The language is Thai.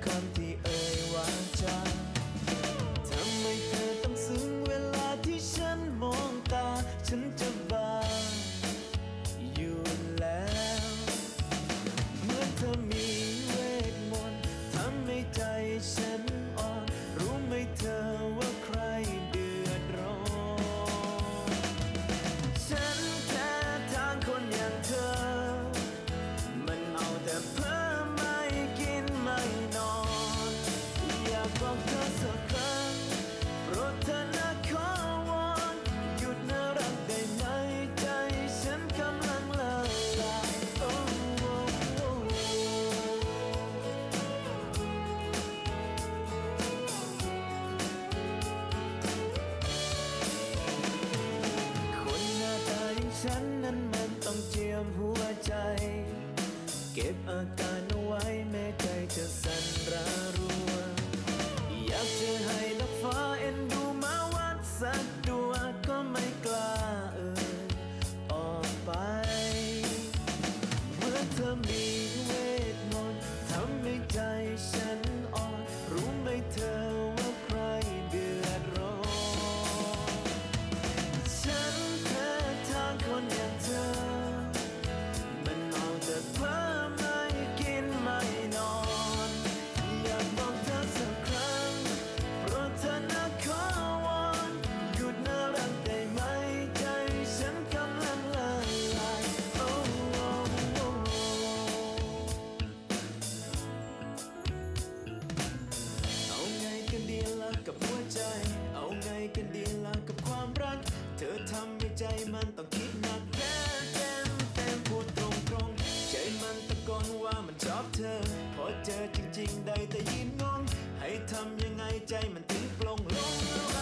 come the earth. นั้นต้องเจียมหัวใจ เก็บอาการเอาไว้แม้ใจจะสั่นระรัว ต้องคิดหนักแค่เต็มเต็มพูดตรงตรงใจมันตะโกนว่ามันชอบเธอ พอเจอจริง ๆ ได้แต่ยินงง ให้ทำยังไงใจมันถึงปลงลง